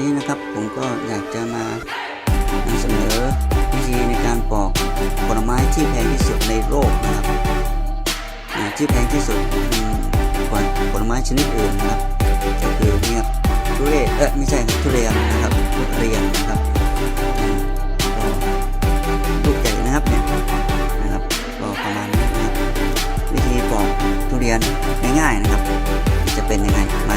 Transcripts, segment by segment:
นี้นะครับผมก็อยากจะมานำเสนอวิธีในการปอกผลไม้ที่แพงที่สุดในโลกนะครับที่แพงที่สุดมกว่าผลไม้ชนิดอื่นนะครับก็คือเนี่ยทุเรศเออไม่ใช่ทุเรียนนะครับทุเรียนนะครับลูกใหญ่นะครับเนี่ยนะครับก็ประมาณนี้นะครับวิธีปอกทุเรียนง่ายๆนะครับ จะเป็นยังไงมา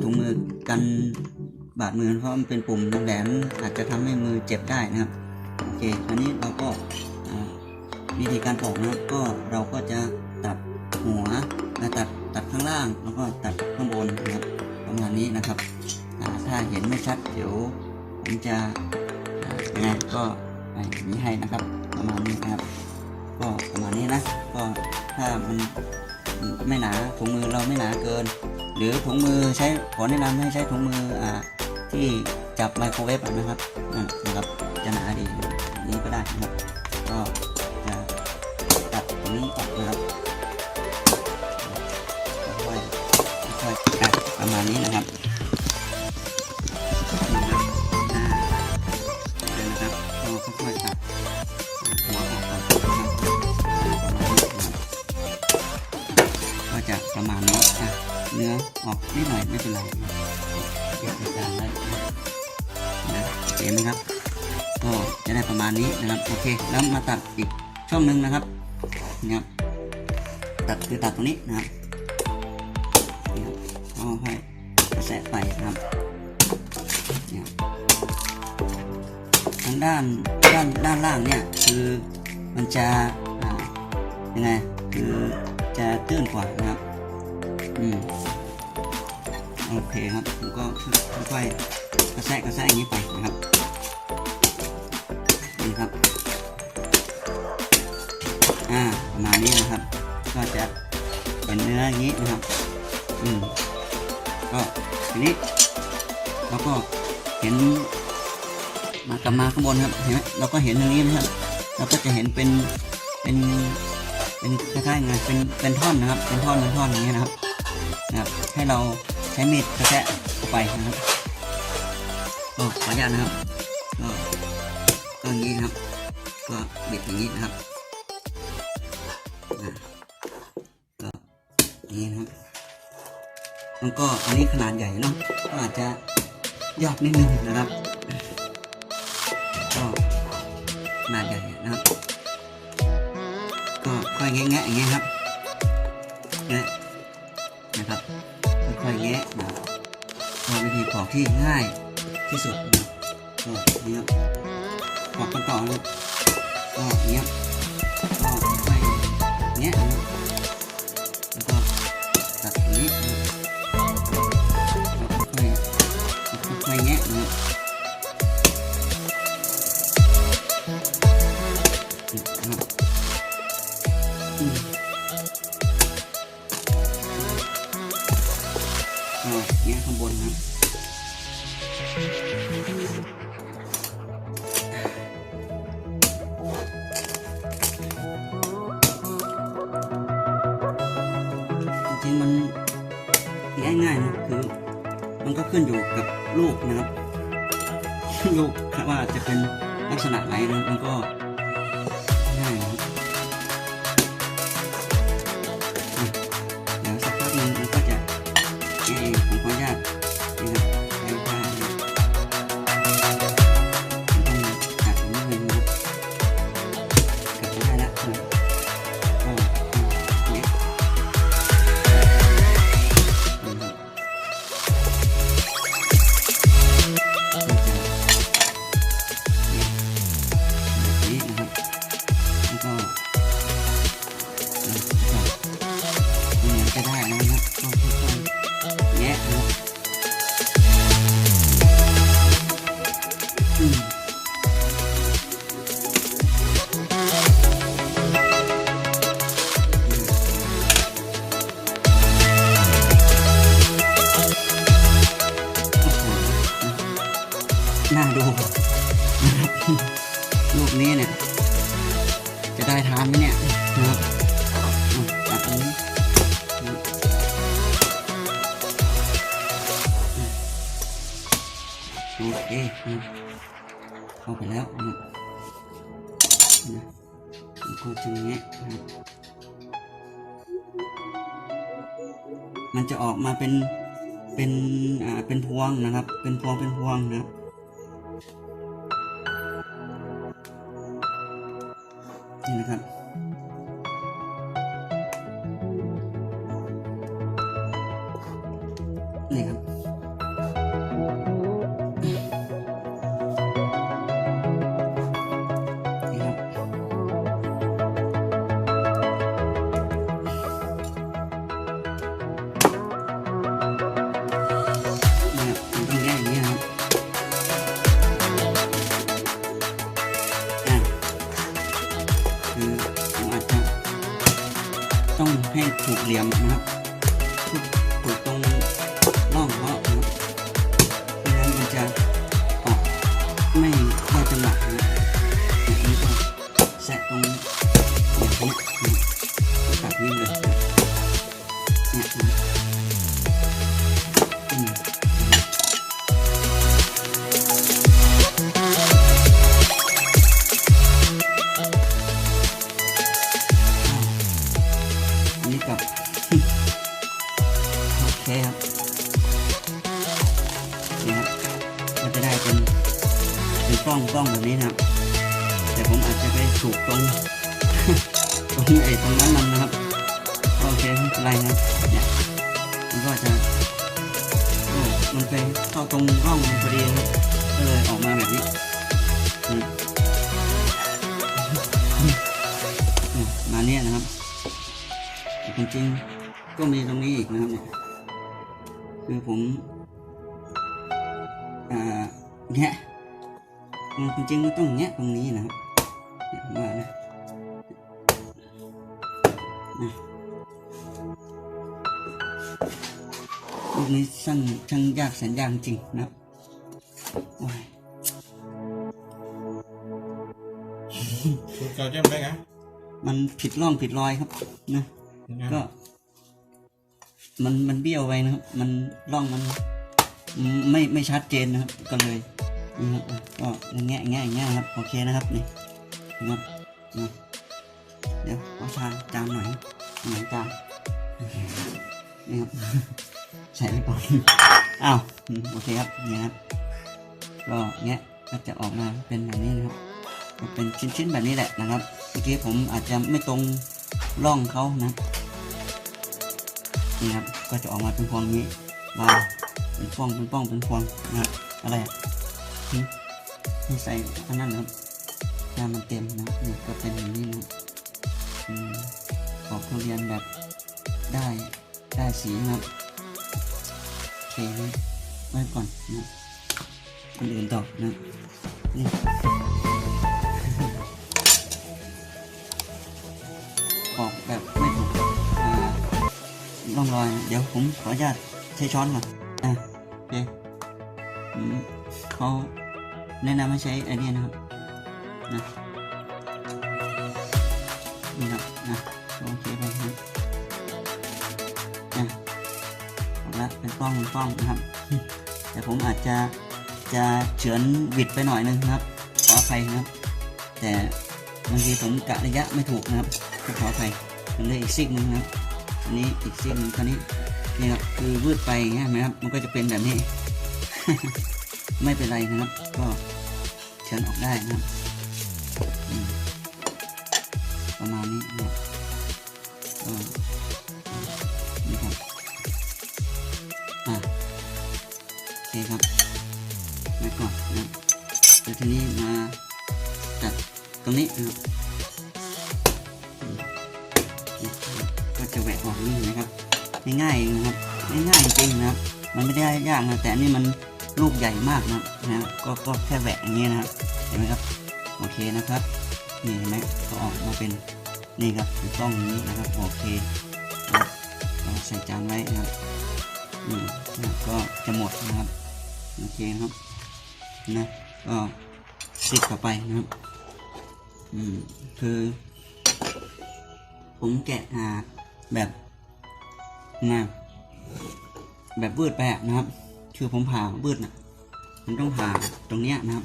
แบบว่าถุงมือกันบาดมือเพราะมันเป็นปุ่มแหลมอาจจะทำให้มือเจ็บได้นะครับโอเคอันนี้เราก็วิธีการปอกนะครับก็เราก็จะตัดหัวและตัดตัดข้างล่างแล้วก็ตัดข้างบนนะครับประมาณนี้นะครับถ้าเห็นไม่ชัดเดี๋ยวผมจะยังไงก็นี้ให้นะครับ ประมาณนี้นะครับ ก็ประมาณนี้นะก็ถ้ามัน ไม่หนาถุงมือเราไม่หนาเกิน หรือถุงมือใช้ขอแนะนำให้ใช้ถุงมืออ่าที่จับไมโครเวฟนะครับนะครับจะหนาดีนี้ก็ได้นะครับก็จะตัดตรงนี้ออกนะครับค่อยๆประมาณนี้นะครับ อออกนิดหน่อยไม่เป็นไรเก็บในจานได้นะเห็นไหมครับ ก็จะได้ประมาณนี้นะครับโอเคแล้วมาตัดอีกช่องหนึ่งนะครับนะครับตัดคือตัดตรงนี้นะครับนี่ครับก็ค่อยแสะไปนะครับทางด้านด้านด้านล่างเนี่ยคือมันจะยังไงคือจะตื้นกว่านะครับ อืม โอเคครับผมก็ค่อยๆกระแทกกระแทกอย่างนี้ไปนะครับนี่ครับอ่าประมาณนี้นะครับ ก็จะเป็นเนื้ออย่างนี้นะครับอืมก็ทีนี้เราก็เห็นมากลับมาข้างบนครับเห็นไหมเราก็เห็นตรงนี้นะครับ เราก็จะเห็นเป็นเป็นเป็นคล้ายๆไงเป็นเป็นท่อนนะครับ เป็นท่อนเป็นท่อนอย่างเงี้ยนะครับนะครับ ให้เรา ใช้มีดกระแทะเข้าไปนะครับก็ขออนุญาตนะครับ ก็ก็อย่างนี้นะครับ ก็บิดอย่างนี้นะครับก็อย่างนี้นะครับมันก็อันนี้ขนาดใหญ่เนาะก็อาจจะยากนิดนึงนะครับก็ขนาดใหญ่นะครับ ก็ค่อยแงะๆอย่างเงี้ยครับแงะนะครับ ค่อยๆแงะนะครับวิธีปอกที่ง่ายที่สุดนะก็เนี้ยปอกกันต่อนะครับก็เนี้ยก็ค่อยๆแงะนะแล้วก็ตัดนี้ค่อยๆค่อยๆแงะนะ ง่ายๆนะคือ มันก็ขึ้นอยู่กับลูกนะครับลูกว่าจะเป็นลักษณะไหนนะมันก็ เคนะเข้าไปแล้วนะนะผมก็จะแงะนะมันจะออกมาเป็นเป็นอ่าเป็นพวงนะครับ เป็นพวงเป็นพวงนะครับนี่นะครับนี่ครับี่ยมนะครับถูกถูกตรง้องแบบนี้นะครับ แต่ผมอาจจะไปถูกตรงตรงไอ้ตรงนั้นมันนะครับก็โอเคไม่เป็นไรนะเนี่ยมันก็จะโอ้มันไปเข้าตรงร่องพอดีครับก็เลยออกมาแบบนี้มาเนี่ยนะครับจริงๆก็มีตรงนี้อีกนะครับเนี่ยคือผมอ่าแงะมัน จริงๆมันต้องแงะตรงนี้นะครับเนี่ยผมว่านะนะลูกนี้ช่างช่างยากแสนยากจริงนะครับโอ้ยคุณเกาเจมได้ไงมันผิดร่องผิดรอยครับ นะ ก็ มันมันเบี้ยวไปนะครับ มันร่องมัน ไม่ไม่ชัดเจนนะครับ ก็เลย นี่ครับก็แงะแงะแงะครับโอเคนะครับนี่นะครับเดี๋ยวเอาชามจานหน่อยหน่อยจานนี่ครับใส่ไปก่อนอ้าวโอเคครับนี่ครับก็แงะก็จะออกมาเป็นแบบนี้นะครับก็เป็นชิ้นๆแบบนี้แหละนะครับเมื่อกี้ผมอาจจะไม่ตรงร่องเขานะนี่ครับก็จะออกมาเป็นพวงนี้วาเป็นพวงเป็นป้องเป็นพวงนะอะไร อะหึไม่ใส่อันนั้นนะครับยามันเต็มนะนี่ก็เป็นอย่างนี้นะออกทุเรียนแบบได้ได้สีนะเคนะไว้ก่อนนะคนอื่นต่อนะนี่ปอกแบบไม่ถูกอ่าร่องรอย เดี๋ยวผมขออนุญาตใช้ช้อนก่อน เขาแนะนำให้ใช้อเนี้ยนะครับนะนี่ครับนะโอเคไปครับนะออกแล้วเป็นกล้องเป็นกล้องนะครับ แต่ผมอาจจะจะเฉือนบิดไปหน่อยนึงนะครับ ขออภัยนะครับ แต่บางทีผมกะระยะไม่ถูกนะครับขออภัยมันเลยอีกซิกหนึงนะครับอันนี้อีกเส้นหนึ่งคราวนี้นี่ครับคือวืดไปอย่างเงี้ยนไหมครับ มันก็จะเป็นแบบนี้ ไม่เป็นไรนะครับ ก็เฉือนออกได้นะครับ ประมาณนี้นะครับก็นี่ครับอะโอเคครับไว้ก่อนนะครับเดี๋ยวทีนี้มาจัดตรงนี้นะครับก็จะแหวกออกนี่นะครับง่ายๆเองนะครับง่ายๆจริงนะครับ มันไม่ได้ยากนะแต่อันนี่มัน ลูกใหญ่มากนะนะก็ก็แค่แหวกอย่างนี้ยนะเห็นไหมครับโอเคนะครับนี่เห็นไหมก็ออกมาเป็นนี่ครับเป็นกล้องอย่างนี้นะครับโอเคนะครับก็ใส่จานไว้นะครับนี่นะก็จะหมดนะครับโอเคครับนะก็ติดต่อไปนะครับอืมคือ ผมแกะอ่าแบบนะแบบวืดไปะนะครับ คือผมผ่าวืดนะผมต้องผ่าตรงเนี้ยนะครับ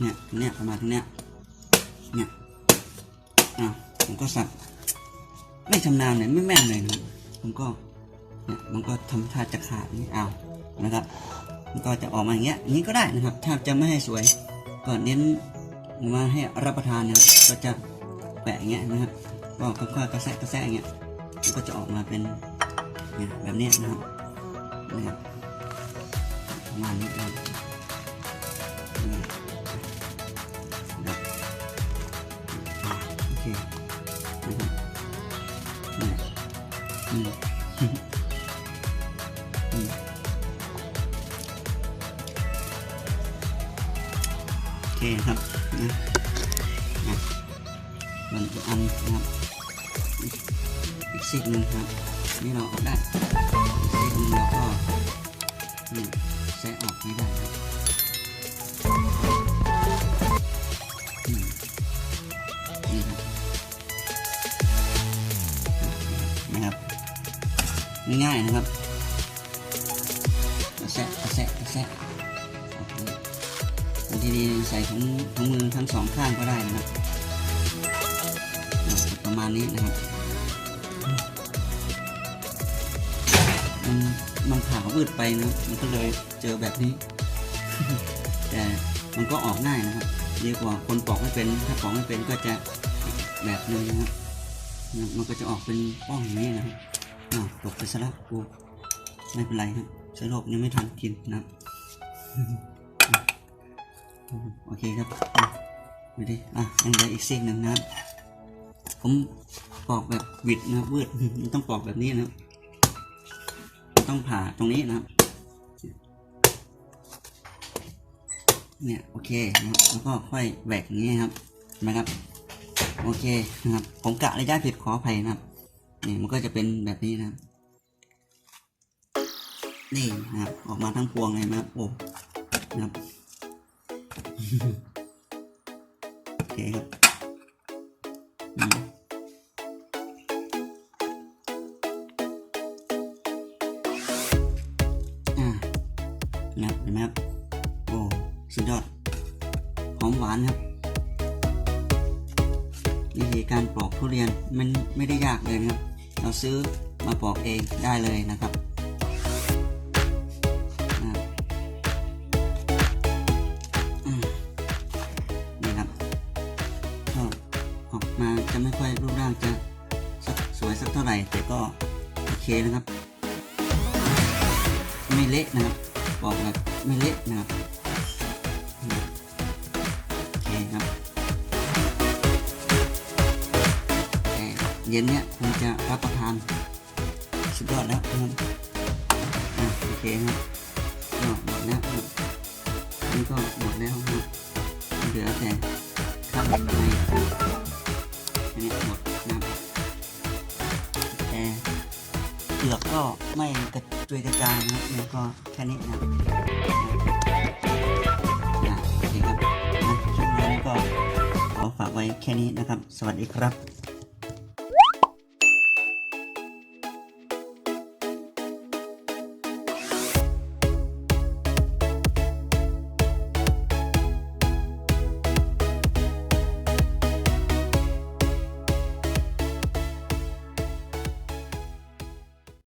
เนี่ยตรงเนี้ยประมาณตรงเนี้ย เนี่ยอะผมก็สับไม่ชำนาญเลยไม่แม่นเลยนะผมก็เนี่ยมันก็ทำท่าจะขาดนี่เอานะครับ มันก็จะออกมาอย่างเงี้ยอย่างนี้ก็ได้นะครับ ถ้าจะไม่ให้สวยก็เน้นมาให้รับประทานนะครับก็จะแปะอย่างเงี้ยนะครับก็ค่อยๆกระแซะกระแซะอย่างเงี้ยมันก็จะออกมาเป็นเนี่ยแบบนี้นะครับนะครับ ประมาณนี้นะครับนี่นะโอเคนะครับนี่ยอืมอืมโอเคครับนะนะมันอีกอันนะครับอีกซีกหนึ่งครับนี่เราออกได้อีกซีกหนึ่งเราก็นี่ แซะออกไม่ได้ครับนี่ครับนะครับง่ายๆนะครับกระแซะกระแซะกระแซะบางทีดีใส่ถุงถุงมือทั้งสองข้างก็ได้นะครับ ประมาณนี้นะครับ มันผ่าอืดไปนะมันก็เลยเจอแบบนี้ แต่มันก็ออกง่ายนะครับดีกว่าคนปอกไม่เป็น ถ้าปอกไม่เป็นก็จะแบบนึงนะครับมันก็จะออกเป็นป้องอย่างนี้นะครับอ้าวตกไปซะล้วกูไม่เป็นไรครับเชื้อโรคยังไม่ทันกินนะครับโอเคครับดูดิอะยังเหลืออีกซีกหนึ่งนะครับผมปอกแบบวิดนะครับวืดมันต้องปอกแบบนี้นะครับ ต้องผ่าตรงนี้นะครับ เนี่ยโอเคนะครับแล้วก็ค่อยแหวกอย่างนี้ครับนะครับ โอเคนะครับ ผมกะระยะผิดขออภัยนะครับนี่มันก็จะเป็นแบบนี้นะครับ นี่นะครับ ออกมาทั้งพวงเลยนะครับโอ้นะครับโอเคครับ ธีการปลอกทุเรียนมันไม่ได้ยากเลยนะครับ เราซื้อมาปลอกเองได้เลยนะครับนี่ครับก็ออกมาจะไม่ค่อยรูปร่างจะสสวยสักเท่าไหร่ แต่ก็โอเคนะครับ ไม่เละนะครับ บอกแบบไม่เละนะครับ เย็นเนี้ยคงจะรับประทานสุดยอดแล้วนะครับอะโอเคครับก็หมดแล้วครับนี่ก็หมดแล้วครับเหลือแต่ข้าวในอันนี้หมดนะแต่เปลือกก็ไม่กระจุยกระจายนะครับแล้วก็แค่นี้นะครับอะโอเคครับนะคลิปนี้ก็ขอฝากไว้แค่นี้นะครับ สวัสดีครับ